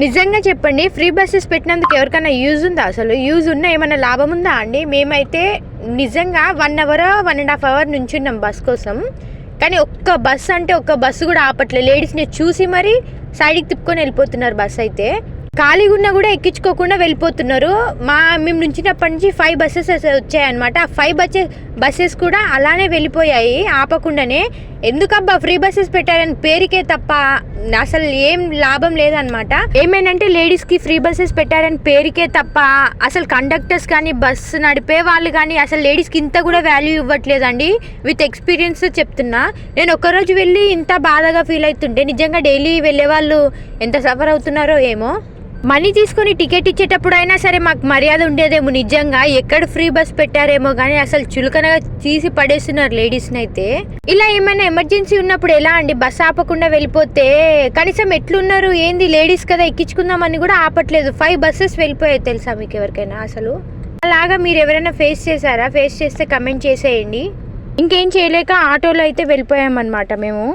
నిజంగా చెప్పండి free buses పెట్టినందుకు ఎవరికైనా యూజ్ ఉందా? అసలు యూజ్ ఉన్నా ఏమైనా లాభం ఉందా అండి? మేమైతే నిజంగా one hour one and half hour నుంచున్నాం bus కోసం. కానీ ఒక్క బస్ అంటే ఒక్క బస్సు కూడా ఆపట్లే. లేడీస్ని చూసి మరి సైడ్కి తిప్పుకొని వెళ్ళిపోతున్నారు బస్ అయితే. ఖాళీగా ఉన్నా కూడా ఎక్కించుకోకుండా వెళ్ళిపోతున్నారు. మా మేము నుంచినప్పటి నుంచి ఫైవ్ బస్సెస్ వచ్చాయన్నమాట. ఆ ఫైవ్ బస్సెస్ బస్సెస్ కూడా అలానే వెళ్ళిపోయాయి ఆపకుండానే. ఎందుకబ్బా ఫ్రీ బస్సెస్ పెట్టారని పేరుకే తప్ప అసలు ఏం లాభం లేదనమాట ఏమైందంటే లేడీస్కి ఫ్రీ బస్సెస్ పెట్టారని పేరుకే తప్ప అసలు కండక్టర్స్ కానీ బస్సు నడిపే వాళ్ళు కానీ అసలు లేడీస్కి ఇంత కూడా వాల్యూ ఇవ్వట్లేదండి. విత్ ఎక్స్పీరియన్స్ చెప్తున్నా. నేను ఒకరోజు వెళ్ళి ఇంత బాధగా ఫీల్ అవుతుంటే నిజంగా డైలీ వెళ్ళే వాళ్ళు ఎంత సఫర్ అవుతున్నారో ఏమో. మనీ తీసుకొని టికెట్ ఇచ్చేటప్పుడు అయినా సరే మాకు మర్యాద ఉండేదేమో. నిజంగా ఎక్కడ ఫ్రీ బస్ పెట్టారేమో కానీ అసలు చులకనగా తీసి పడేస్తున్నారు లేడీస్ని అయితే ఇలా ఏమైనా ఎమర్జెన్సీ ఉన్నప్పుడు ఎలా అండి? బస్ ఆపకుండా వెళ్ళిపోతే కనీసం ఎట్లున్నారు? ఏంది? లేడీస్ కదా ఎక్కించుకుందామని కూడా ఆపట్లేదు. ఫైవ్ బస్సెస్ వెళ్ళిపోయాయి తెలుసా మీకు ఎవరికైనా అసలు? అలాగా మీరు ఎవరైనా ఫేస్ చేశారా? ఫేస్ చేస్తే కమెంట్ చేసేయండి. ఇంకేం చేయలేక ఆటోలో అయితే వెళ్ళిపోయామన్నమాట మేము.